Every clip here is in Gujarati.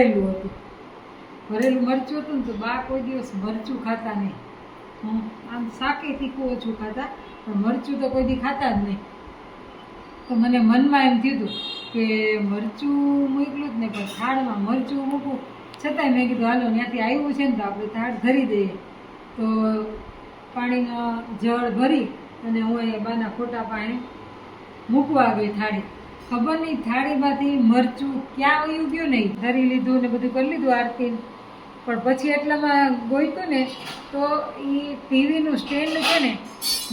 ભરેલું હતું. ભરેલું મરચું હતું ને તો બા કોઈ દિવસ મરચું ખાતા નહીં. આમ શાકે તીખું ઓછું ખાતા, પણ મરચું તો કોઈ દી ખાતા જ નહીં. તો મને મનમાં એમ થયું કે મરચું મૂકલું જ ને, પણ થાળમાં મરચું મૂકું. છતાંય મેં કીધું, હાલો, ત્યાંથી આવ્યું છે ને તો આપણે થાળ ધરી દઈએ. તો પાણીનો જળ ભરી અને હું એ બાના ખોટા પાણી મૂકવા ગઈ થાળી. ખબર નહીં થાળીમાંથી મરચું ક્યાં વયું ગયું નહીં? ધરી લીધું ને બધું કરી લીધું આરતી પણ પછી એટલામાં ગોઈતું ને, તો એ ટીવીનું સ્ટેન્ડ છે ને,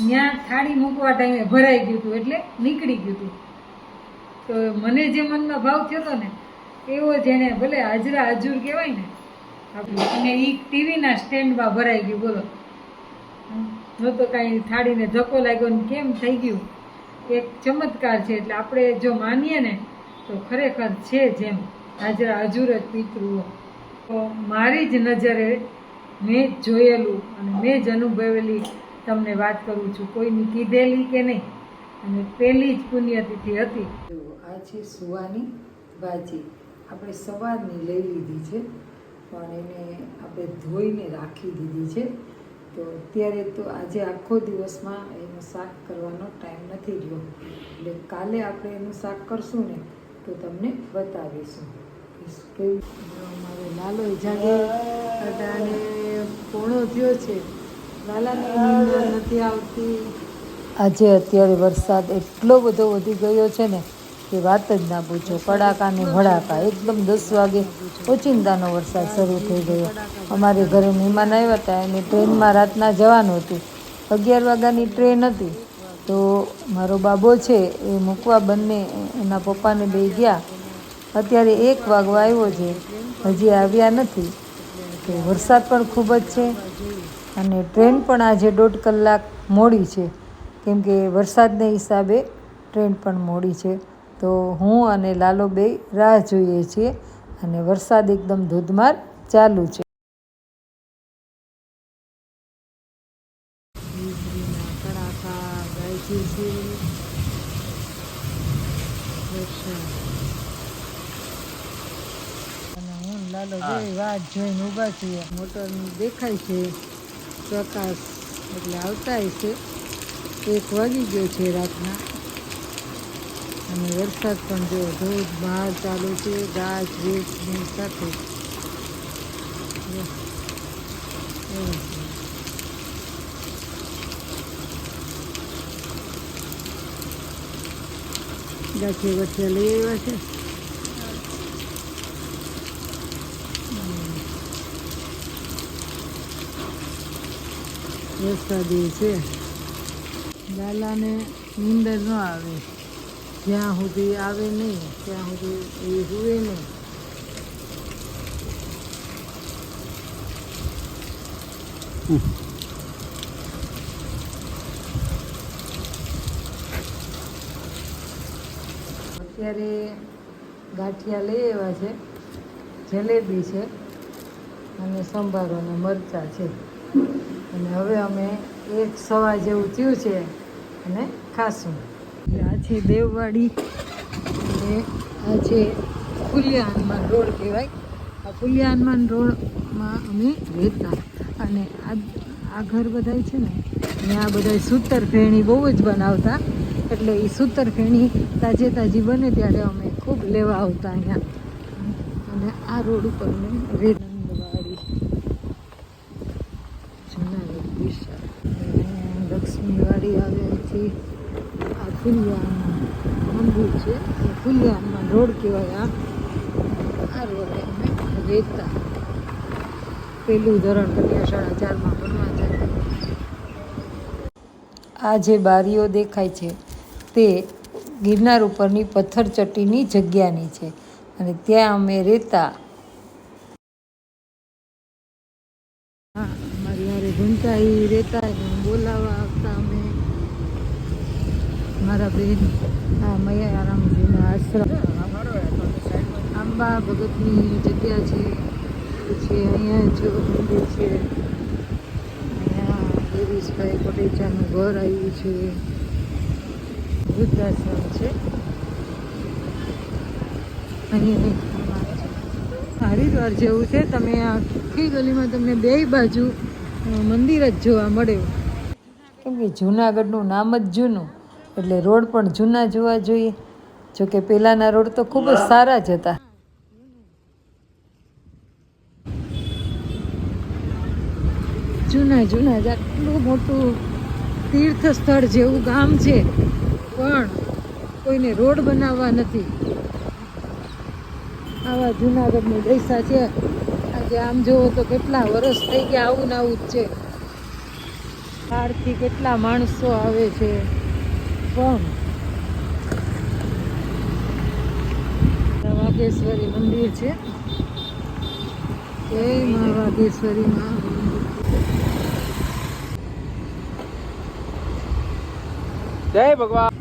ત્યાં થાળી મૂકવા ટાઈમે ભરાઈ ગયું હતું એટલે નીકળી ગયું હતું. તો મને જે મનમાં ભાવ થયો હતો ને, એવો જેને ભલે હાજરા હજુર કહેવાય ને આપણે અને એ ટીવીના સ્ટેન્ડમાં ભરાઈ ગયું, બોલો. નહોતો કાંઈ થાળીને ધક્કો લાગ્યો ને કેમ થઈ ગયું? એક ચમત્કાર છે, એટલે આપણે જો માનીએ ને, તો ખરેખર છે જેમ. હાજરા હજુર જ પિતૃઓ. તો મારી જ નજરે મેં જોયેલું અને મેં જ અનુભવેલી તમને વાત કરું છું, કોઈની કીધેલી કે નહીં. અને પહેલી જ પુણ્યતિથિ હતી. આ છે સુવાની ભાજી આપણે સવારની લઈ લીધી છે, પણ એને આપણે ધોઈને રાખી દીધી છે. તો અત્યારે તો આજે આખો દિવસમાં એનું શાક કરવાનો ટાઈમ નથી રહ્યો. એટલે કાલે આપણે એનું શાક કરશું ને, તો તમને બતાવીશું. મારો લાલો જાગે અને પોણો થયો છે. લાલાને નથી આવતી. આજે અત્યારે વરસાદ એટલો બધો વધી ગયો છે ને કે વાત જ ના પૂછો. કડાકા ને ભડાકા, એકદમ દસ વાગે ઓચિંતાનો વરસાદ શરૂ થઈ ગયો. અમારે ઘરે મહેમાન આવ્યા હતા અને ટ્રેનમાં રાતના જવાનું હતું. અગિયાર વાગ્યાની ટ્રેન હતી. તો મારો બાબો છે એ મૂકવા બંને એના પપ્પાને બે ગયા. અત્યારે એક વાગવા આવ્યો છે. હજી આવ્યા નથી. તો વરસાદ પણ ખૂબ જ છે અને ટ્રેન પણ આજે દોઢ કલાક મોડી છે. કેમ કે વરસાદને હિસાબે ટ્રેન પણ મોડી છે. તો હું અને લાલો બે રાહ જોઈએ છીએ અને વરસાદ એકદમ ધોધમાર ચાલુ છે. અને હું લાલો બે વાત જોઈને ઊભા છીએ. મોટર દેખાય છે પ્રકાશ એટલે આવતા છે. એક વાગી ગયો છે રાતના. અને વરસાદ પણ જો ધોધ બહાર ચાલુ છે ગાજ વીજની સાથે. જો, વચ્ચે લઈ આવ્યા છે. વરસાદી છે. લાલાને નીંદર ન આવે. જ્યાં સુધી આવે નહીં, ત્યાં સુધી એ હોય નહીં. અત્યારે ગાંઠિયા લઈ આવ્યા છે, જલેબી છે અને સંભારો અને મરચાં છે. અને હવે અમે એક સવા જેવું થયું છે અને ખાશું. આ છે દેવવાડી. અને આ છે ફુલિયા હનુમાન રોડ કહેવાય. આ ફુલિયા હનુમાન રોડમાં અમે રહેતા. અને આ આ ઘર બધાય છે ને ત્યાં બધાય સૂતર ફેણી બહુ જ બનાવતા. એટલે એ સૂતર ફેણી તાજે તાજી બને ત્યારે અમે ખૂબ લેવા આવતા અહીંયા. અને આ રોડ ઉપર અમે રેતનંદવાડી જુનાગઢ વિશાળ અહીંયા લક્ષ્મીવાડી આવે છે આ ફુલિયાનું મંદિર છે એ રોડ કહેવાય આ. રોડે અમે રહેતા પેલું ધોરણ કન્યા શાળા ચારમાં ભણવા જતા આ જે બારીઓ દેખાય છે તે ગિરનાર ઉપરની પથ્થર ચટ્ટીની જગ્યાની છે અને ત્યાં અમે રહેતા હા મારી હારે ભણતા એ રહેતા બોલાવા આવતા અમે. મારા બેન, આ મયારામજીના આશ્રમ. આંબા ભગતની જગ્યા છે. પછી અહીંયા જો મંદિર છે. અહીંયા દેવીશભાઈ કોટેચાનું ઘર આવ્યું છે. વૃદ્ધાશ્રમ છે. અહીંયા હરિદ્વાર જેવું છે. તમે આખી ગલીમાં તમને બે બાજુ મંદિર જ જોવા મળે. કેમ કે જૂનાગઢનું નામ જ જૂનું. એટલે રોડ પણ જૂના જોવા જોઈએ. જોકે પહેલાંના રોડ તો ખૂબ જ સારા જ હતા. જૂના જૂના જ આટલું મોટું તીર્થ સ્થળ જેવું ગામ છે, પણ કોઈને રોડ બનાવવા નથી. આવા જૂનાગઢની દૈસા છે. આજે આમ જોવો તો કેટલા વર્ષ થઈ ગયા આવું ને આવું જ છે. બહારથી કેટલા માણસો આવે છે. પણ. વાઘેશ્વરી મંદિર છે. જય મા વાઘેશ્વરી માં જય ભગવાન.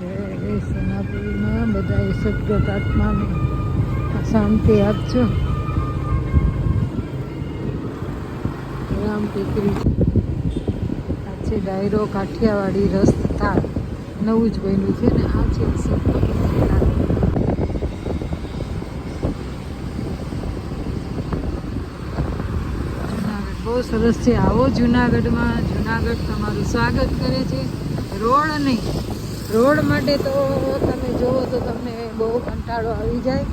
જય સોનાપુરીમાં બધા સદગત આત્માને શાંતિ આપજો. રામ ટેકરી છે, ડાયરો, કાઠિયાવાડી રસ્તા નવું જ બન્યું છે ને આ છે બહુ સરસ છે. આવો જુનાગઢમાં. જુનાગઢ તમારું સ્વાગત કરે છે. રોડ નહીં. રોડ માટે તો તમે જોવો તો તમને બહુ કંટાળો આવી જાય.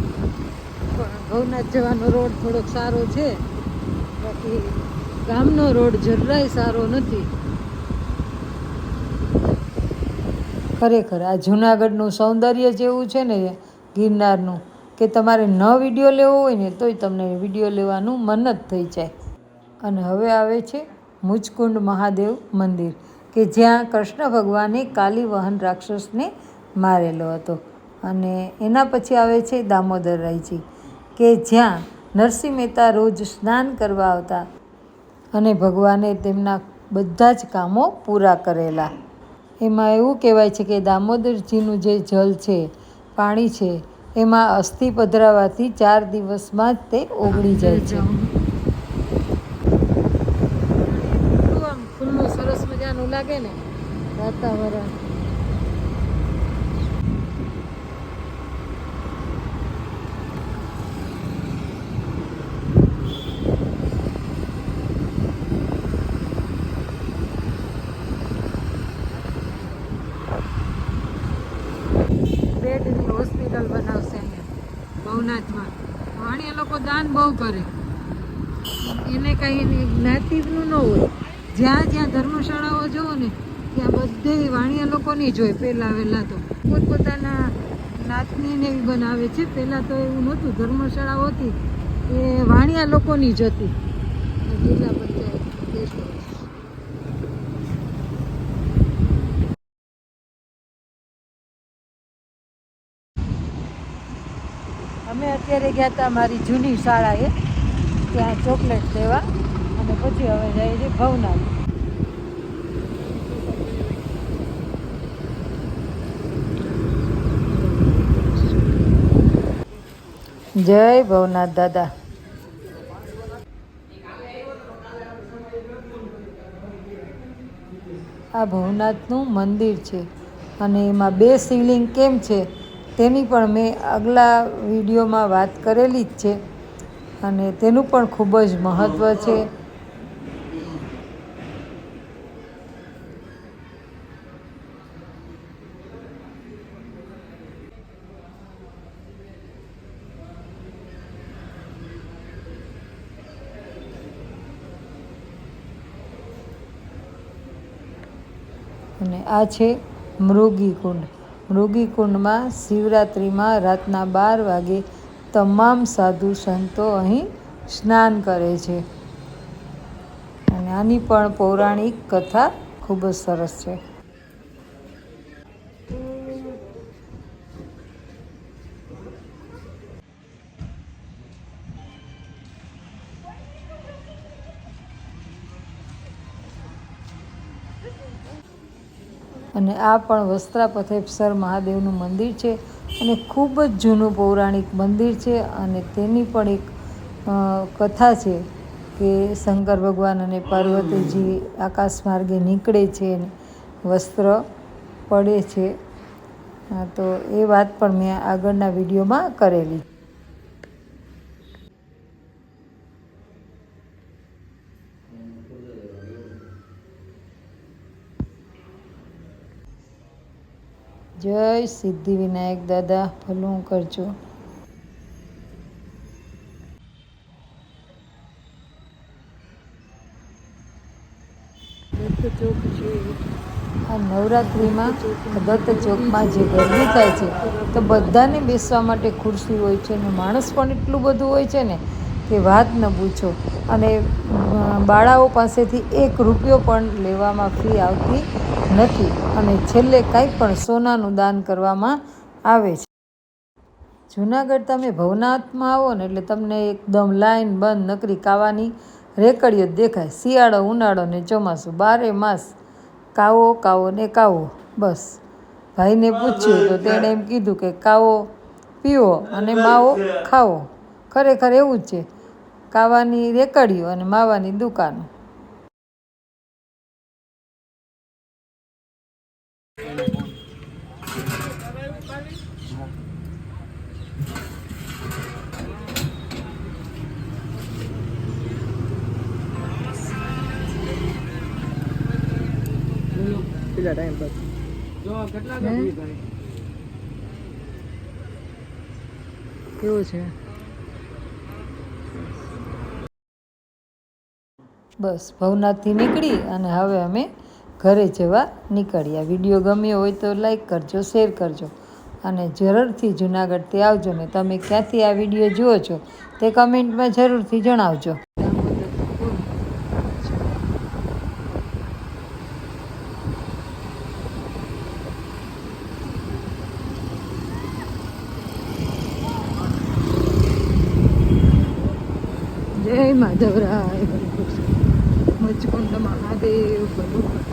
પણ ભવનાથ જવાનો રોડ થોડોક સારો છે. બાકી ગામનો રોડ જરાય સારો નથી. ખરેખર આ જુનાગઢનું સૌંદર્ય જેવું છે ને ગિરનારનું, કે તમારે ન વીડિયો લેવો હોય ને તોય તમને વીડિયો લેવાનું મન જ થઈ જાય. અને હવે આવે છે મુચકુંડ મહાદેવ મંદિર, કે જ્યાં કૃષ્ણ ભગવાને કાલીવહન રાક્ષસને મારેલો હતો. અને એના પછી આવે છે દામોદર રાયજી, કે જ્યાં નરસિંહ મહેતા રોજ સ્નાન કરવા આવતા અને ભગવાને તેમના બધા જ કામો પૂરા કરેલા. એમાં એવું કહેવાય છે કે દામોદરજીનું જે જલ છે પાણી છે એમાં અસ્થિ પધરાવાથી ચાર દિવસમાં જ તે ઓગળી જાય છે. આમ ખુલ્લું સરસ મજાનું લાગે ને? વાતાવરણ. અહીંયા ભવનાથમાં વાણિયા લોકો દાન બહુ કરે. એને કંઈ જ્ઞાતિનું ન હોય. જ્યાં જ્યાં ધર્મશાળાઓ જુઓ ને, ત્યાં બધે વાણિયા લોકોની જ હોય. પહેલાં વહેલાં તો. પોતપોતાના નાતની ને એવી બનાવે છે. પહેલાં તો એવું નહોતું. ધર્મશાળાઓ હતી. એ વાણિયા લોકોની જ હતી. જિલ્લા પંચાયત અમે ગયા હતા મારી જૂની શાળાએ. ત્યાં ચોકલેટ લેવા. અને પછી હવે જઈએ છીએ ભવનાથ. જય ભવનાથ દાદા. આ ભવનાથનું મંદિર છે. અને એમાં બે શિવલિંગ કેમ છે? તેની પણ મેં આગલા વિડીયોમાં વાત કરેલી જ છે અને તેનું પણ ખૂબ જ મહત્ત્વ છે. અને આ છે મૃગીકુંડ. મૃગીકુંડમાં શિવરાત્રિમાં રાતના બાર વાગે તમામ સાધુ સંતો અહીં સ્નાન કરે છે. અને આની પણ પૌરાણિક કથા ખૂબ જ સરસ છે. અને આ પણ વસ્ત્રાપથેપસર મહાદેવનું મંદિર છે અને ખૂબ જ જૂનું પૌરાણિક મંદિર છે અને તેની પણ એક કથા છે કે શંકર ભગવાન અને પાર્વતીજી આકાશ માર્ગે નીકળે છે અને વસ્ત્ર પડે છે. તો એ વાત પણ મેં આગળના વિડીયોમાં કરેલી. જય સિદ્ધિ વિનાયક દાદા, ભલું કરજો. આ નવરાત્રિમાં દત્ત ચોકમાં જે ગરમી થાય છે, તો બધાને બેસવા માટે ખુરશી હોય છે અને માણસ પણ એટલું બધું હોય છે ને, કે વાત ન પૂછો. અને બાળાઓ પાસેથી એક રૂપિયો પણ લેવામાં ફી આવતી નથી અને છેલ્લે કાંઈ પણ સોનાનું દાન કરવામાં આવે છે. જુનાગઢ તમે ભવનાથમાં આવો ને એટલે તમને એકદમ લાઈન બંધ નકરી કાવાની રેકડીઓ દેખાય. શિયાળો, ઉનાળો ને ચોમાસું, બારે માસ કાવો કાવો ને કાવો. બસ. ભાઈને પૂછ્યું તો તેણે એમ કીધું કે કાવો પીવો અને માવો ખાવો. ખરેખર એવું જ છે. કાવાની રેકડીઓ અને માવાની દુકાનો. કેટલા ટાઈમ જો કેટલા કેવું છે? બસ ભવનાથથી નીકળી અને હવે અમે ઘરે જવા નીકળ્યા. વીડિયો ગમ્યો હોય તો લાઈક કરજો, શેર કરજો અને જરૂરથી જુનાગઢથી આવજો ને તમે ક્યાંથી આ વીડિયો જુઓ છો તે કમેન્ટમાં જરૂરથી જણાવજો. જય માધવરાય. મુચકુંડ મહાદેવ ભલું કરજો.